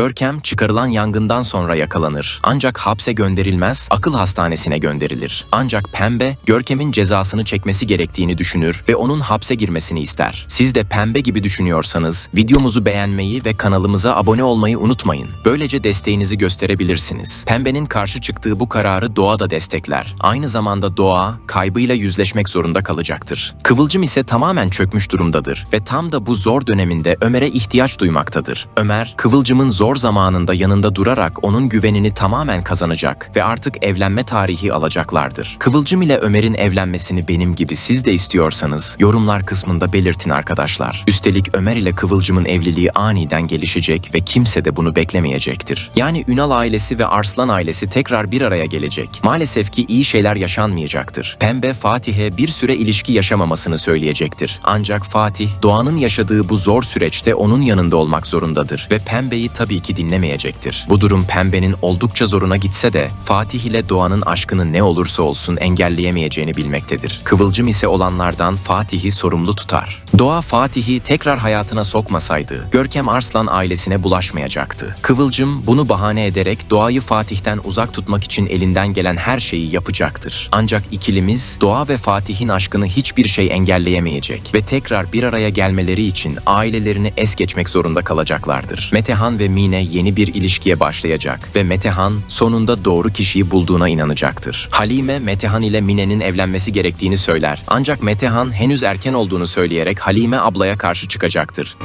Görkem çıkarılan yangından sonra yakalanır. Ancak hapse gönderilmez, akıl hastanesine gönderilir. Ancak Pembe, Görkem'in cezasını çekmesi gerektiğini düşünür ve onun hapse girmesini ister. Siz de Pembe gibi düşünüyorsanız videomuzu beğenmeyi ve kanalımıza abone olmayı unutmayın. Böylece desteğinizi gösterebilirsiniz. Pembe'nin karşı çıktığı bu kararı Doğa da destekler. Aynı zamanda Doğa kaybıyla yüzleşmek zorunda kalacaktır. Kıvılcım ise tamamen çökmüş durumdadır ve tam da bu zor döneminde Ömer'e ihtiyaç duymaktadır. Ömer, Kıvılcım'ın zor zamanında yanında durarak onun güvenini tamamen kazanacak ve artık evlenme tarihi alacaklardır. Kıvılcım ile Ömer'in evlenmesini benim gibi siz de istiyorsanız yorumlar kısmında belirtin arkadaşlar. Üstelik Ömer ile Kıvılcım'ın evliliği aniden gelişecek ve kimse de bunu beklemeyecektir. Yani Ünal ailesi ve Arslan ailesi tekrar bir araya gelecek. Maalesef ki iyi şeyler yaşanmayacaktır. Pembe Fatih'e bir süre ilişki yaşamamasını söyleyecektir. Ancak Fatih Doğan'ın yaşadığı bu zor süreçte onun yanında olmak zorundadır ve Pembe'yi tabii ki dinlemeyecektir. Bu durum Pembe'nin oldukça zoruna gitse de Fatih ile Doğan'ın aşkını ne olursa olsun engelleyemeyeceğini bilmektedir. Kıvılcım ise olanlardan Fatih'i sorumlu tutar. Doğa Fatih'i tekrar hayatına sokmasaydı Görkem Arslan ailesine bulaşmayacaktı. Kıvılcım bunu bahane ederek Doğa'yı Fatih'ten uzak tutmak için elinden gelen her şeyi yapacaktır. Ancak ikilimiz Doğa ve Fatih'in aşkını hiçbir şey engelleyemeyecek ve tekrar bir araya gelmeleri için ailelerini es geçmek zorunda kalacaklardır. Metehan ve Mine yeni bir ilişkiye başlayacak ve Metehan sonunda doğru kişiyi bulduğuna inanacaktır. Halime Metehan ile Mine'nin evlenmesi gerektiğini söyler. Ancak Metehan henüz erken olduğunu söyleyerek Halime ablaya karşı çıkacaktır.